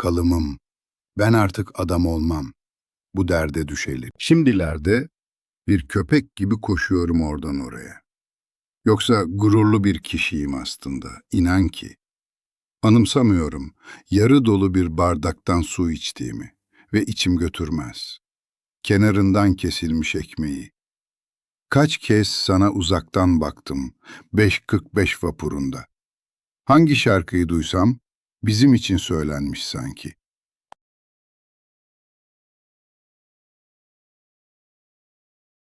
kalımım. Ben artık adam olmam. Bu derde düşeli. Şimdilerde bir köpek gibi koşuyorum oradan oraya. Yoksa gururlu bir kişiyim aslında, inan ki. Anımsamıyorum yarı dolu bir bardaktan su içtiğimi ve içim götürmez. Kenarından kesilmiş ekmeği. Kaç kez sana uzaktan baktım 5.45 vapurunda. Hangi şarkıyı duysam bizim için söylenmiş sanki.